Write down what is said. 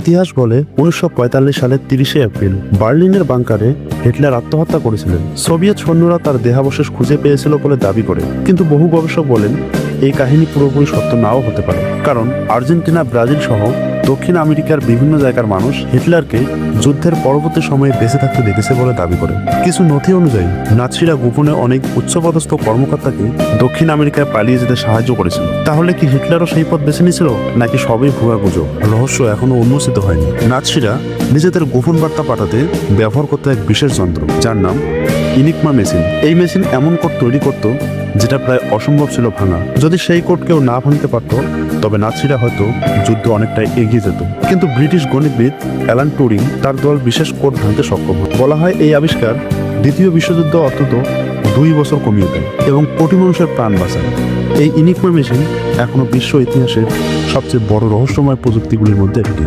ইতিহাস বলে উনিশশো পঁয়তাল্লিশ সালের তিরিশে এপ্রিল বার্লিনের বাংকারে হিটলার আত্মহত্যা করেছিলেন। সোভিয়েত সৈন্যরা তার দেহাবশেষ খুঁজে পেয়েছিল বলে দাবি করে। কিন্তু বহু গবেষক বলেন, এই কাহিনী পুরোপুরি সত্য নাও হতে পারে। কারণ আর্জেন্টিনা, ব্রাজিল সহ দক্ষিণ আমেরিকার বিভিন্ন জায়গার মানুষ হিটলারকে যুদ্ধের পরবর্তী সময়ে বেঁচে থাকতে দেখেছে বলে দাবি করে। কিছু নথি অনুযায়ী, নাৎসিরা গোপনে অনেক উচ্চপদস্থ কর্মকর্তাকে দক্ষিণ আমেরিকায় পালিয়ে যেতে সাহায্য করেছিল। তাহলে কি হিটলারও সেই পথ বেছে নিয়েছিল, নাকি সবই ভুয়া গুজব? রহস্য এখনও উন্মোচিত হয়নি। নাৎসিরা নিজেদের গোপন বার্তা পাঠাতে ব্যবহার করতে এক বিশেষ যন্ত্র, যার নাম ইনিকমা মেশিন। এই মেশিন এমন কোড তৈরি করত, যেটা প্রায় অসম্ভব ছিল ভাঙা। যদি সেই কোড কেউ না ভাঙতে পারত, তবে নাৎসিরা হয়তো যুদ্ধ অনেকটাই এগিয়ে যেত। কিন্তু ব্রিটিশ গণিতবিদ অ্যালান টুরিং তার দল বিশেষ কোড ভাঙতে সক্ষম বলা হয় এই আবিষ্কার দ্বিতীয় বিশ্বযুদ্ধ অন্তত দুই বছর কমিয়ে দেয় এবং কোটি মানুষের প্রাণ বাঁচায়। এই ইনিকমা মেশিন এখনও বিশ্ব ইতিহাসের সবচেয়ে বড় রহস্যময় প্রযুক্তিগুলির মধ্যে একটি।